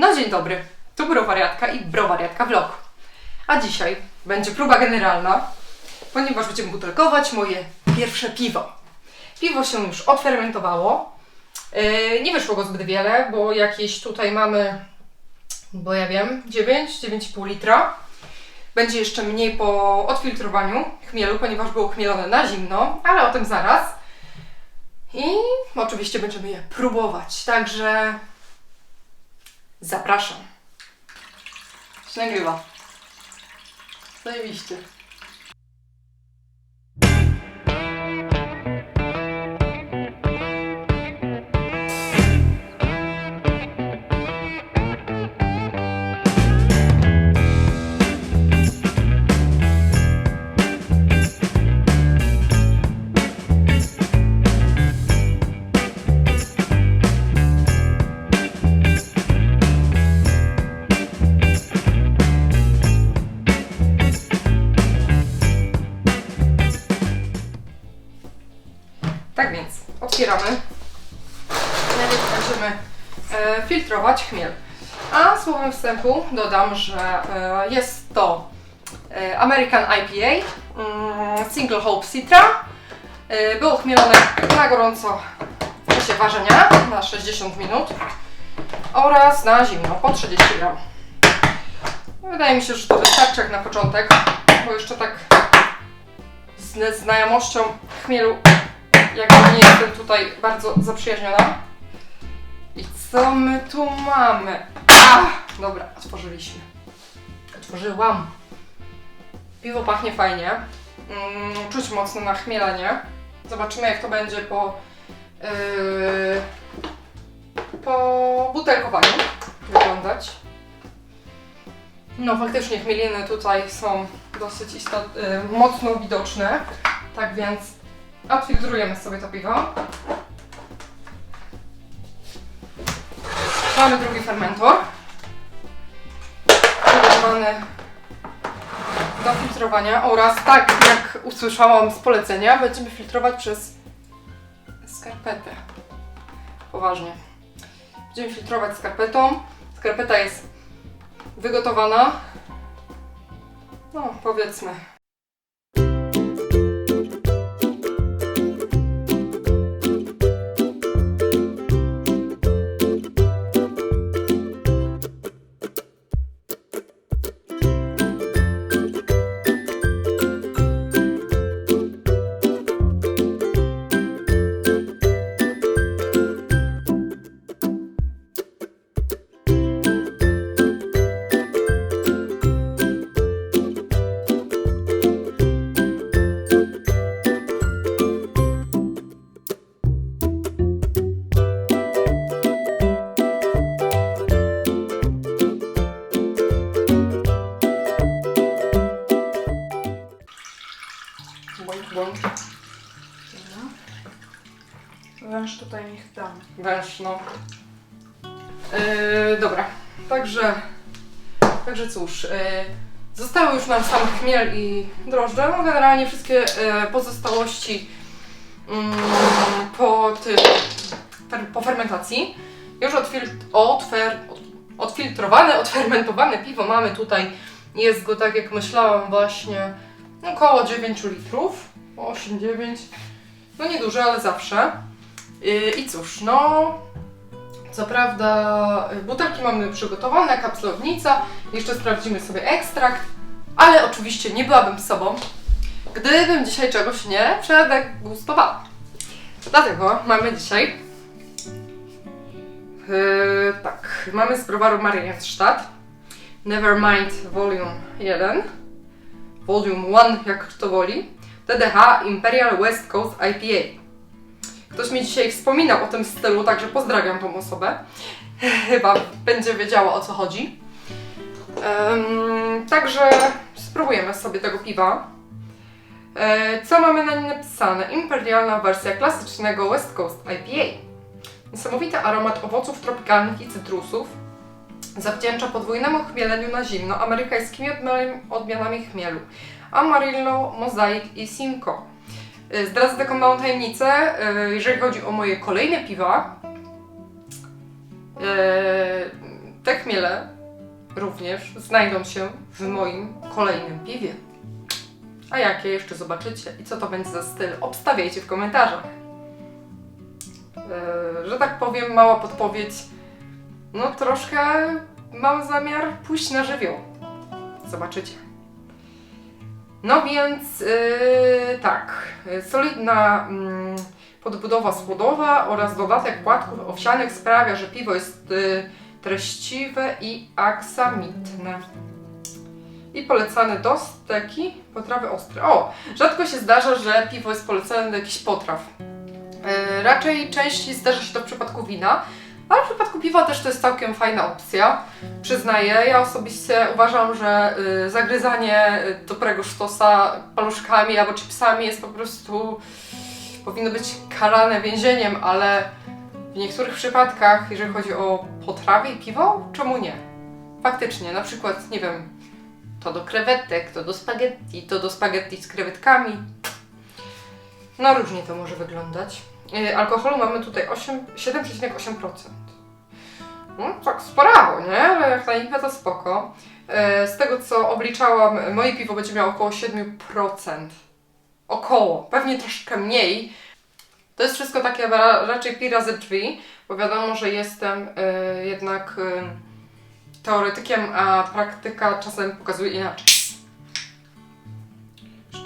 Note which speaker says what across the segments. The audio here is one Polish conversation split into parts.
Speaker 1: No dzień dobry, tu browariatka i browariatka vlog. A dzisiaj będzie próba generalna, ponieważ będziemy butelkować moje pierwsze piwo. Piwo się już odfermentowało. Yy, nie wyszło go zbyt wiele, bo jakieś tutaj mamy, bo ja wiem, 9, 9,5 litra. Będzie jeszcze mniej po odfiltrowaniu chmielu, ponieważ było chmielone na zimno, ale o tym zaraz. I oczywiście będziemy je próbować, także zapraszam. Się nagrywa. Zajebiście. Będziemy e, filtrować chmiel. A słowem wstępu dodam, że e, jest to e, American IPA mm, Single Hope Citra. Było chmielone na gorąco w czasie ważenia na 60 minut oraz na zimno po 30 gram. Wydaje mi się, że to wystarczy jak na początek, bo jeszcze tak z znajomością chmielu jakby nie jestem tutaj bardzo zaprzyjaźniona. Co my tu mamy? Ach, dobra, otworzyliśmy. Otworzyłam. Piwo pachnie fajnie. Mm, czuć mocno nachmielenie. Zobaczymy jak to będzie po yy, po butelkowaniu wyglądać. No faktycznie chmieliny tutaj są dosyć yy, mocno widoczne. Tak więc Odfiltrujemy sobie to piwo. Mamy drugi fermentor. Przygotowany do filtrowania oraz tak jak usłyszałam z polecenia, będziemy filtrować przez skarpetę. Poważnie. Będziemy filtrować skarpetą. Skarpeta jest wygotowana. No, powiedzmy,
Speaker 2: Węż,
Speaker 1: no. Yy, dobra, także, także cóż, yy, zostały już nam sam chmiel i drożdże, no generalnie wszystkie yy, pozostałości mm, po, tym, fer, po fermentacji. Już odfil, odfer, od, odfiltrowane, odfermentowane piwo mamy tutaj, jest go tak jak myślałam właśnie około 9 litrów, 8-9, no nieduże, ale zawsze. Yy, I cóż, no. Co prawda, y, butelki mamy przygotowane, kapslownica, jeszcze sprawdzimy sobie ekstrakt, ale oczywiście nie byłabym sobą, gdybym dzisiaj czegoś nie przedegustowała. Dlatego mamy dzisiaj. Yy, tak, mamy z browaru Marienstadt Nevermind Volume 1, Volume 1, jak kto woli, TDH Imperial West Coast IPA. Ktoś mi dzisiaj wspominał o tym stylu, także pozdrawiam tą osobę. Chyba będzie wiedziała o co chodzi. Em, także spróbujemy sobie tego piwa. E, co mamy na nim napisane? Imperialna wersja klasycznego West Coast IPA. Niesamowity aromat owoców tropikalnych i cytrusów zawdzięcza podwójnemu chmieleniu na zimno amerykańskimi odmianami- odmianami chmielu Amarillo, Mosaic i Simcoe. Y, Zdradzę taką małą tajemnicę, y, jeżeli chodzi o moje kolejne piwa. y, te chmiele również znajdą się w moim kolejnym piwie. A jakie jeszcze zobaczycie i co to będzie za styl, obstawiajcie w komentarzach. Że tak powiem, mała podpowiedź. No troszkę mam zamiar pójść na żywioł. Zobaczycie. No więc yy, tak, yy, solidna mm, podbudowa słodowa oraz dodatek płatków owsianych sprawia, że piwo jest yy, treściwe i aksamitne. I polecane do steki, potrawy ostre. O, rzadko się zdarza, że piwo jest polecane do jakichś potraw. Yy, raczej częściej zdarza się to w przypadku wina, ale w przypadku piwa też to jest całkiem fajna opcja. Przyznaję, ja osobiście uważam, że y, zagryzanie y, dobrego sztosa paluszkami albo chipsami jest po prostu powinno być karane więzieniem, ale w niektórych przypadkach, jeżeli chodzi o potrawy i piwo, czemu nie? Faktycznie, na przykład, nie wiem, to do krewetek, to do spaghetti, to do spaghetti z krewetkami. No różnie to może wyglądać. Y, Alkoholu mamy tutaj 8 7,8%. No, tak sporawo, nie? Ale jak na to spoko. E, Z tego co obliczałam, moje piwo będzie miało około 7%. Około, pewnie troszkę mniej. To jest wszystko takie ra- raczej pi razy drzwi, bo wiadomo, że jestem e, jednak e, teoretykiem, a praktyka czasem pokazuje inaczej.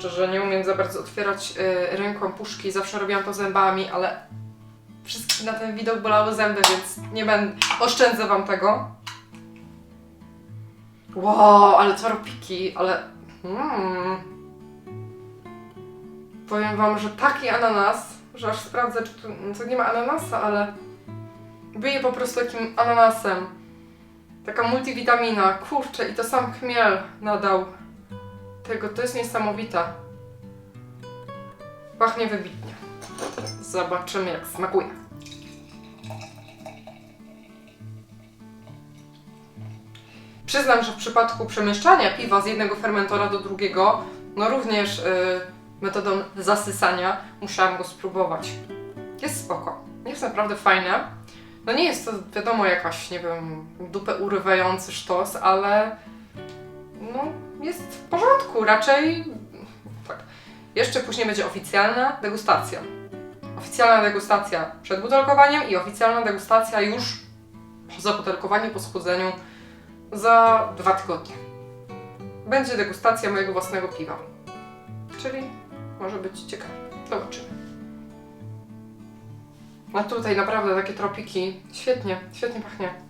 Speaker 1: Szczerze nie umiem za bardzo otwierać e, ręką puszki, zawsze robiłam to zębami, ale wszystkich na ten widok bolały zęby, więc nie będę, oszczędzę wam tego. Wow, ale toropiki, ale... Mm. Powiem wam, że taki ananas, że aż sprawdzę, czy tu to nie ma ananasa, ale bije po prostu takim ananasem. Taka multivitamina, kurczę, i to sam chmiel nadał tego, to jest niesamowite. Pachnie wybitnie. Zobaczymy, jak smakuje. Przyznam, że w przypadku przemieszczania piwa z jednego fermentora do drugiego, no również y, metodą zasysania, musiałam go spróbować. Jest spoko. Jest naprawdę fajne. No nie jest to wiadomo jakaś, nie wiem, dupę urywający sztos, ale no jest w porządku. Raczej tak. Jeszcze później będzie oficjalna degustacja. Oficjalna degustacja przed butelkowaniem i oficjalna degustacja już po zabutelkowaniu, po schłodzeniu za dwa tygodnie. Będzie degustacja mojego własnego piwa. Czyli może być ciekawe. Zobaczymy. A tutaj naprawdę takie tropiki. Świetnie, świetnie pachnie.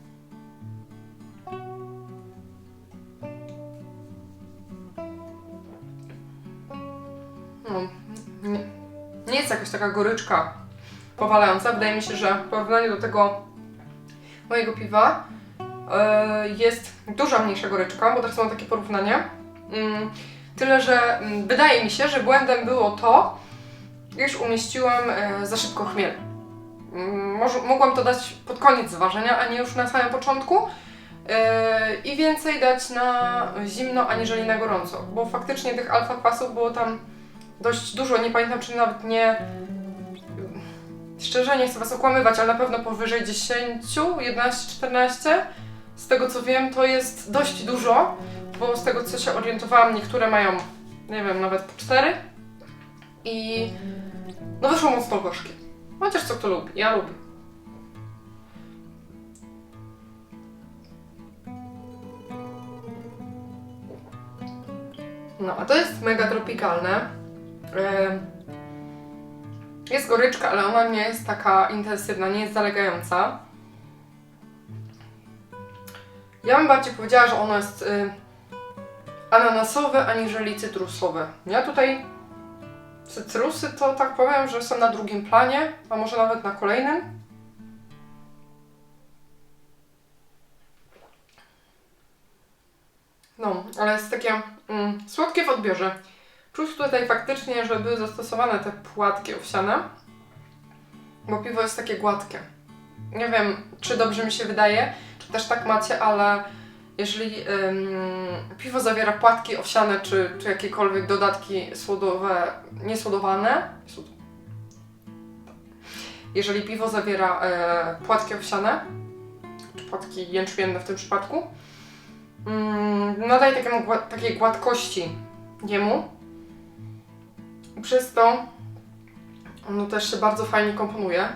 Speaker 1: No, nie, nie jest jakaś taka goryczka powalająca. Wydaje mi się, że w porównaniu do tego mojego piwa e, jest duża mniejsza goryczka, bo też są takie porównania. Mm, tyle, że mm, wydaje mi się, że błędem było to, iż umieściłam e, za szybko chmiel. Mm, mogłam to dać pod koniec ważenia, a nie już na samym początku. E, I więcej dać na zimno, aniżeli na gorąco, bo faktycznie tych alfa kwasów było tam dość dużo, nie pamiętam czy nawet nie. Szczerze nie chcę Was okłamywać, ale na pewno powyżej 10, 11, 14. Z tego co wiem, to jest dość dużo, bo z tego co się orientowałam, niektóre mają, nie wiem, nawet po 4. I no wyszło mocno gorzkie. Chociaż co kto lubi, ja lubię. No, a to jest mega tropikalne. Jest goryczka, ale ona nie jest taka intensywna, nie jest zalegająca. Ja bym bardziej powiedziała, że ono jest ananasowe aniżeli cytrusowe. Ja tutaj cytrusy to tak powiem, że są na drugim planie, a może nawet na kolejnym. No, ale jest takie mm, słodkie w odbiorze. Czuć tutaj faktycznie, że były zastosowane te płatki owsiane, bo piwo jest takie gładkie. Nie wiem, czy dobrze mi się wydaje, czy też tak macie, ale jeżeli ym, piwo zawiera płatki owsiane, czy, czy jakiekolwiek dodatki słodowe, niesłodowane, słod- jeżeli piwo zawiera e, płatki owsiane, czy płatki jęczmienne w tym przypadku. Mm, nadaje takiemu, gła- takiej gładkości jemu. Przez to ono też się bardzo fajnie komponuje.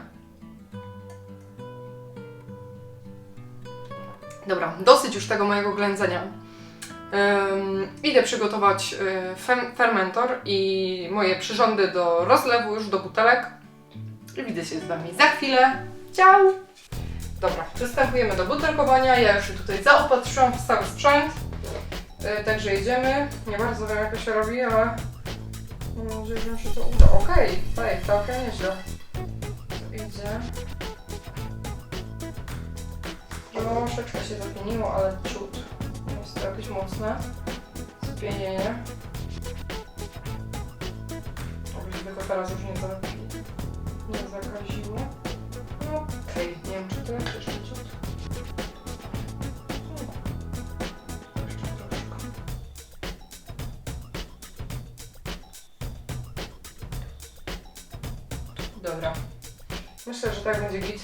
Speaker 1: Dobra, dosyć już tego mojego ględzenia. Ym, idę przygotować y, fermentor i moje przyrządy do rozlewu już do butelek. I widzę się z Wami za chwilę. Ciao! Dobra, przystępujemy do butelkowania. Ja już się tutaj zaopatrzyłam w cały sprzęt. Y, także jedziemy. Nie bardzo wiem jak to się robi, ale mam nadzieję, że mi się to uda. Okej, okay, całkiem nieźle. To idzie. Troszeczkę się zapieniło, ale ciut. Jest to jakieś mocne spienienie. Oby się teraz już nie, za, nie zakaziło. Tak będzie git.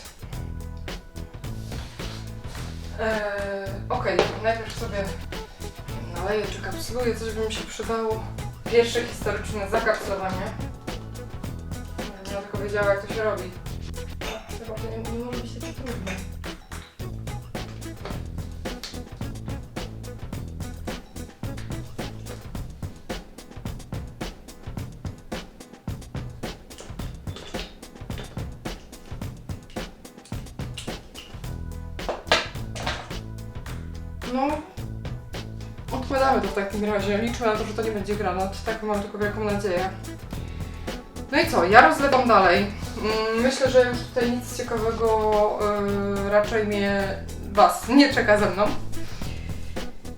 Speaker 1: Eee, Okej, najpierw sobie naleję czy kapsluję, coś by mi się przydało. Pierwsze historyczne zakapslowanie. Ja tylko wiedziała jak to się robi. Chyba to nie, nie może być takie trudne. No, Odkładamy to w takim razie. Liczę na to, że to nie będzie granat. Tak mam tylko wielką nadzieję. No i co? Ja rozlewam dalej. Mm, Myślę, że już tutaj nic ciekawego yy, raczej mnie, Was nie czeka ze mną.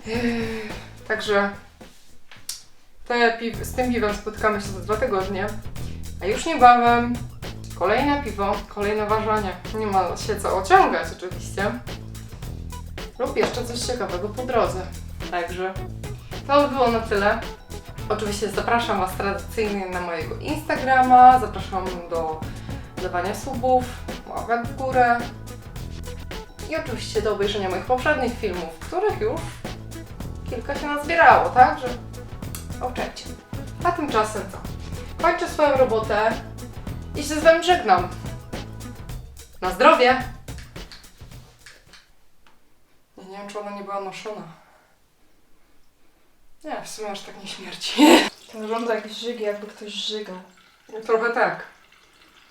Speaker 1: Yy, także te piw- z tym piwem spotkamy się za dwa tygodnie. A już niebawem kolejne piwo, kolejne ważenie. Nie ma się co ociągać oczywiście. Lub jeszcze coś ciekawego po drodze. Także to by było na tyle. Oczywiście zapraszam Was tradycyjnie na mojego Instagrama, zapraszam do dawania subów, łapek w górę i oczywiście do obejrzenia moich poprzednich filmów, których już kilka się nazbierało, tak? Że oczekcie. A tymczasem co? Kończę swoją robotę i się z Wami żegnam. Na zdrowie! Wiem, czy ona nie była noszona. Nie, w sumie aż tak nie śmierci.
Speaker 2: To wygląda jak żygi, jakby ktoś żygał.
Speaker 1: Trochę tak.